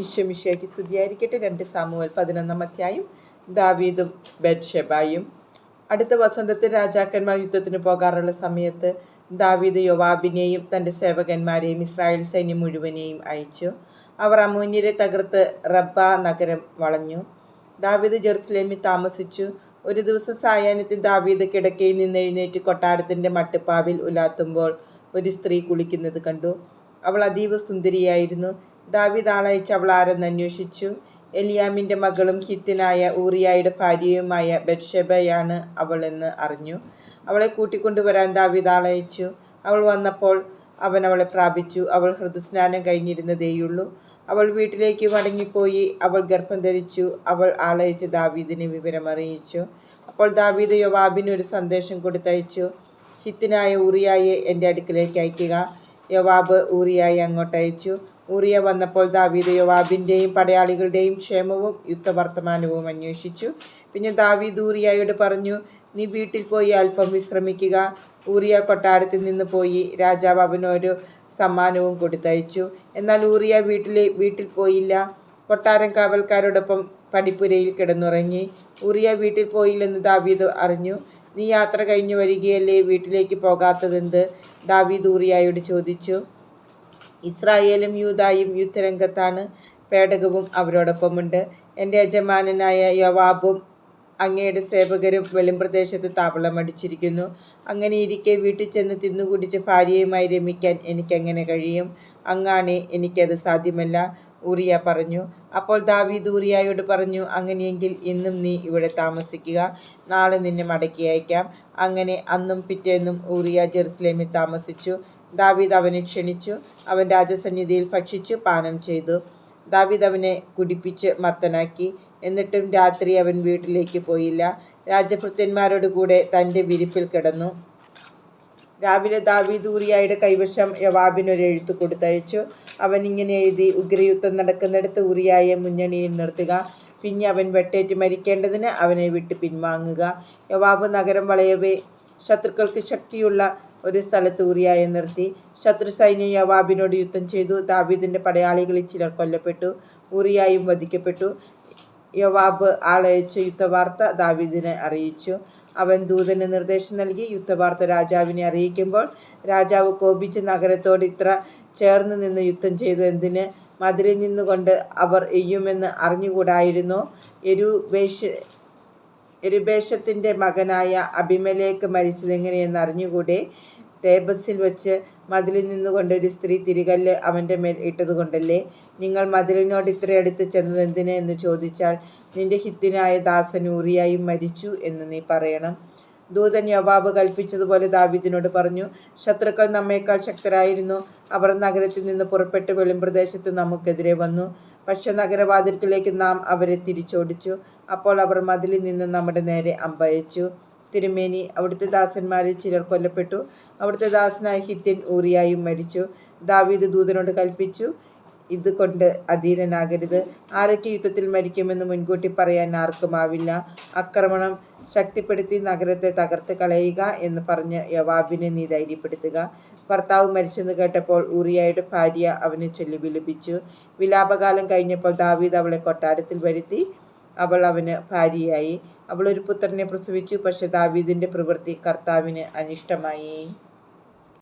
ഈശ്വമിഷയ്ക്ക് സ്തുതിയായിരിക്കട്ടെ. രണ്ട് സാമുവൽ പതിനൊന്നാം അധ്യായം. ദാവീദും ബെഡ്ഷെബായും അടുത്ത വസന്തത്തിൽ രാജാക്കന്മാർ യുദ്ധത്തിന് പോകാറുള്ള സമയത്ത് ദാവീദ് യോവാബിനെയും തന്റെ സേവകന്മാരെയും ഇസ്രായേൽ സൈന്യം മുഴുവനെയും അയച്ചു. അവർ അമൂന്യരെ തകർത്ത് റബ്ബ നഗരം വളഞ്ഞു. ദാവീദ് ജെറുസലേമിൽ താമസിച്ചു. ഒരു ദിവസം സായാഹ്നത്തിൽ ദാവീദ് കിടക്കയിൽ നിന്ന് എഴുന്നേറ്റ് കൊട്ടാരത്തിന്റെ മട്ടുപ്പാവിൽ ഉലാത്തുമ്പോൾ ഒരു സ്ത്രീ കുളിക്കുന്നത് കണ്ടു. അവൾ അതീവ സുന്ദരിയായിരുന്നു. ദാവീദ് ആളയച്ച അന്വേഷിച്ചു. എലിയാമിന്റെ മകളും ഹിത്തിനായ ഊറിയായുടെ ഭാര്യയുമായ ബെഡ്ഷെബയാണ് അവളെന്ന് അറിഞ്ഞു. അവളെ കൂട്ടിക്കൊണ്ടുവരാൻ ദാവീദ് ആളയച്ചു അവൾ വന്നപ്പോൾ അവൻ അവളെ പ്രാപിച്ചു. അവൾ ഹൃദസ്നാനം കഴിഞ്ഞിരുന്നതേയുള്ളൂ. അവൾ വീട്ടിലേക്ക് മടങ്ങിപ്പോയി അവൾ ഗർഭം ധരിച്ചു. അവൾ ആളയച്ച് ദാവീദിനെ വിവരമറിയിച്ചു. അപ്പോൾ ദാവീദ് യോവാബിന് ഒരു സന്ദേശം കൊടുത്തയച്ചു. ഹിത്തിനായ ഊറിയായെ എന്റെ അടുക്കിലേക്ക് അയക്കുക. യോവാബ് ഊറിയായി അങ്ങോട്ട് അയച്ചു. ഊറിയ വന്നപ്പോൾ ദാവീദ് യോവാബിന്റെയും പടയാളികളുടെയും ക്ഷേമവും യുദ്ധവർത്തമാനവും അന്വേഷിച്ചു. പിന്നെ ദാവീദ് ഊറിയായോട് പറഞ്ഞു നീ വീട്ടിൽ പോയി അല്പം വിശ്രമിക്കുക. ഊറിയ കൊട്ടാരത്തിൽ നിന്ന് പോയി. രാജാവ് അവനൊരു സമ്മാനവും കൊടുത്തയച്ചു. എന്നാൽ ഊറിയ വീട്ടിലെ വീട്ടിൽ പോയില്ല. കൊട്ടാരം കാവൽക്കാരോടൊപ്പം പടിപ്പുരയിൽ കിടന്നുറങ്ങി. ഊറിയ വീട്ടിൽ പോയില്ലെന്ന് ദാവീദ് അറിഞ്ഞു. നീ യാത്ര കഴിഞ്ഞു വരികയല്ലേ? വീട്ടിലേക്ക് പോകാത്തതെന്ത്? ദാവീദ് ഊറിയായോട് ചോദിച്ചു. ഇസ്രായേലും യൂതായും യുദ്ധരംഗത്താണ് പേടകവും അവരോടൊപ്പമുണ്ട്. എന്റെ യജമാനനായ യവാബും അങ്ങയുടെ സേവകരും വെളിമ്പ്രദേശത്ത് താവളമടിച്ചിരിക്കുന്നു അങ്ങനെ ഇരിക്കെ വീട്ടിൽ ചെന്ന് തിന്നുകുടിച്ച് ഭാര്യയുമായി രമിക്കാൻ എനിക്കെങ്ങനെ കഴിയും. അങ്ങാണെ എനിക്കത് സാധ്യമല്ല. ഊറിയ പറഞ്ഞു. അപ്പോൾ ദാവീദ് ഊറിയായോട് പറഞ്ഞു അങ്ങനെയെങ്കിൽ ഇന്നും നീ ഇവിടെ താമസിക്കുക. നാളെ നിന്നെ മടക്കി അയക്കാം. അങ്ങനെ അന്നും പിറ്റേന്നും ഊറിയ ജെറുസലേമിൽ താമസിച്ചു. ദാവീദ് അവനെ ക്ഷണിച്ചു. അവൻ രാജസന്നിധിയിൽ ഭക്ഷിച്ചു പാനം ചെയ്തു. ദാവീദ് അവനെ കുടിപ്പിച്ച് മത്തനാക്കി. എന്നിട്ടും രാത്രി അവൻ വീട്ടിലേക്ക് പോയില്ല. രാജഭൃത്യന്മാരോട് കൂടെ തന്റെ വിരിപ്പിൽ കിടന്നു. രാവിലെ ദാവീദ് കൈവശം യവാബിനൊരു എഴുത്ത് കൊടുത്തയച്ചു. അവൻ ഇങ്ങനെ എഴുതി ഉഗ്രയുദ്ധം നടക്കുന്നിടത്ത് ഊറിയായെ മുന്നണിയിൽ നിർത്തുക. പിന്നെ അവൻ വെട്ടേറ്റ് മരിക്കേണ്ടതിന് അവനെ വിട്ട് പിൻവാങ്ങുക. യവാബ് നഗരം വളയവേ ശത്രുക്കൾക്ക് ശക്തിയുള്ള ഒരു സ്ഥലത്ത് ഊറിയായെ നിർത്തി. ശത്രു സൈന്യം യവാബിനോട് യുദ്ധം ചെയ്തു. ദാവീദിന്റെ പടയാളികളിൽ ചിലർ കൊല്ലപ്പെട്ടു ഊറിയായും വധിക്കപ്പെട്ടു. യവാബ് ആളയച്ച് യുദ്ധവാർത്ത ദാവീദിനെ അറിയിച്ചു. അവൻ ദൂതന് നിർദ്ദേശം നൽകി യുദ്ധവാർത്ത രാജാവിനെ അറിയിക്കുമ്പോൾ രാജാവ് കോപിച്ച് നഗരത്തോട് ഇത്ര ചേർന്ന് നിന്ന് യുദ്ധം ചെയ്ത് എന്തിന്? മതിലിൽ നിന്നുകൊണ്ട് അവർ എയ്യുമെന്ന് അറിഞ്ഞുകൂടായിരുന്നു. എരുബേഷ എരുബേഷത്തിന്റെ മകനായ അഭിമലേക്ക് മരിച്ചതെങ്ങനെയെന്ന് അറിഞ്ഞുകൂടെ? തേബസിൽ വെച്ച് മതിലിൽ നിന്നുകൊണ്ട് ഒരു സ്ത്രീ തിരികല്ല് അവന്റെ മേൽ ഇട്ടതുകൊണ്ടല്ലേ? നിങ്ങൾ മതിലിനോട് ഇത്ര അടുത്ത് ചെന്നത് എന്തിനെ എന്ന് ചോദിച്ചാൽ നിന്റെ ഹിത്തിനായ ദാസൻ ഊറിയായും മരിച്ചു എന്ന് നീ പറയണം. ദൂതൻ യവാബ് കൽപ്പിച്ചതുപോലെ ദാവിദിനോട് പറഞ്ഞു ശത്രുക്കൾ നമ്മേക്കാൾ ശക്തരായിരുന്നു. അവർ നഗരത്തിൽ നിന്ന് പുറപ്പെട്ട് വെളിമ്പ്രദേശത്ത് നമുക്കെതിരെ വന്നു. പക്ഷെ നഗരവാതിൽക്കിലേക്ക് നാം അവരെ തിരിച്ചോടിച്ചു. അപ്പോൾ അവർ മതിലിൽ നിന്ന് നമ്മുടെ നേരെ അമ്പയച്ചു. തിരുമേനി അവിടുത്തെ ദാസന്മാരിൽ ചിലർ കൊല്ലപ്പെട്ടു. അവിടുത്തെ ദാസനായ ഹിത്യൻ ഊറിയായും മരിച്ചു. ദാവീദ് ദൂതനോട് കൽപ്പിച്ചു ഇത് കൊണ്ട് അധീരനാകരുത് ആരൊക്കെ യുദ്ധത്തിൽ മരിക്കുമെന്ന് മുൻകൂട്ടി പറയാൻ ആർക്കുമാവില്ല ആക്രമണം ശക്തിപ്പെടുത്തി നഗരത്തെ തകർത്ത് കളയുക എന്ന് പറഞ്ഞ് യവാബിനെ നീ ധൈര്യപ്പെടുത്തുക. ഭർത്താവ് മരിച്ചെന്ന് കേട്ടപ്പോൾ ഊറിയായുടെ ഭാര്യ അവനെ ചൊല്ലി വിലപിച്ചു. വിലാപകാലം കഴിഞ്ഞപ്പോൾ ദാവീദ് അവളെ കൊട്ടാരത്തിൽ വരുത്തി. അവൾ അവന് ഭാര്യയായി. അവൾ ഒരു പുത്രനെ പ്രസവിച്ചു. പക്ഷെ ദാവീദിന്റെ പ്രവൃത്തി കർത്താവിന് അനിഷ്ടമായി.